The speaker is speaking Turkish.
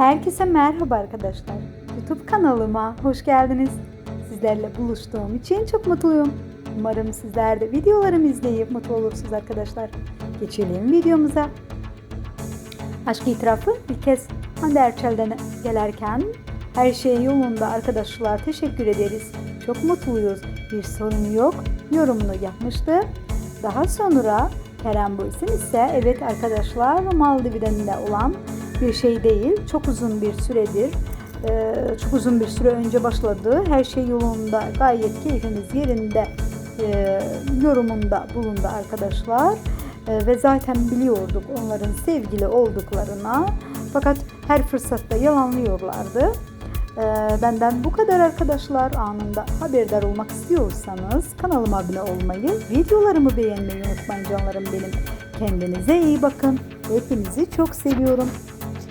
Herkese merhaba arkadaşlar. YouTube kanalıma hoş geldiniz. Sizlerle buluştuğum için çok mutluyum. Umarım sizler de videolarımı izleyip mutlu olursunuz arkadaşlar. Geçelim videomuza. Aşk itirafı bir kez Hande Erçel'den gelerken her şey yolunda arkadaşlar teşekkür ederiz. Çok mutluyuz. Bir sorun yok. Yorumunu yapmıştı. Daha sonra Kerem Buysun ise evet arkadaşlar Maldiv'den de olan bir şey değil. Çok uzun bir süredir e, çok uzun bir süre önce başladı. Her şey yolunda gayet keyfimiz yerinde e, yorumunda bulundu arkadaşlar. E, ve zaten biliyorduk onların sevgili olduklarına. Fakat her fırsatta yalanlıyorlardı. Benden bu kadar arkadaşlar. Anında haberdar olmak istiyorsanız kanalıma abone olmayı, videolarımı beğenmeyi unutmayın canlarım benim. Kendinize iyi bakın. Hepinizi çok seviyorum.